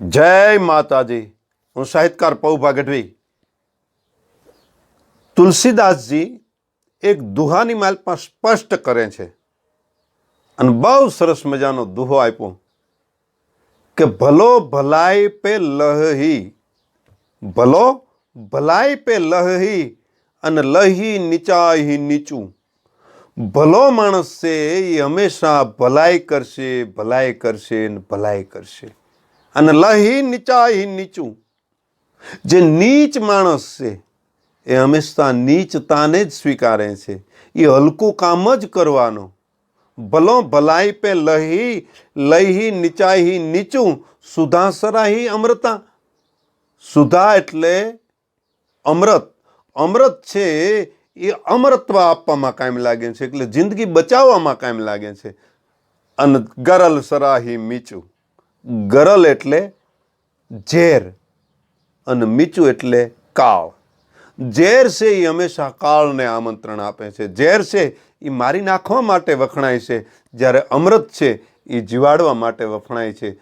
જય માતાજી. હું સાહિત્યકાર પૌભા ગઢવી તુલસીદાસજી એક દુહાની માલમાં સ્પષ્ટ કરે છે અને બહુ સરસ મજાનો દુહો આપ્યો કે ભલો ભલાઈ પે લહી ભલો ભલાઈ પે લહી અને લહી નીચાહી નીચું. ભલો માણસ છે એ હંમેશા ભલાઈ કરશે ભલાઈ કરશે ને ભલાઈ કરશે. અને લહી નીચાહી નીચું. જે નીચ માણસ છે, એ હંમેશા નીચતાને જ સ્વીકારે છે. એ હલકું કામ જ કરવાનો. ભલો ભલાઈ પે લહી લહી નીચાહી નીચું, સુધા સરાહી અમૃતા. સુધા એટલે અમૃત. અમૃત છે, એ અમરત્વ આપવામાં કાયમ લાગે છે, એટલે જિંદગી બચાવવામાં કાયમ લાગે છે. અને ગરલ સરાહી મીચું. ગરલ એટલે ઝેર અને મીચું એટલે કાળ ઝેર છે એ હંમેશા કાળને આમંત્રણ આપે છે. ઝેર છે એ મારી નાખવા માટે વખણાય છે. જ્યારે અમૃત છે એ જીવાડવા માટે વખણાય છે.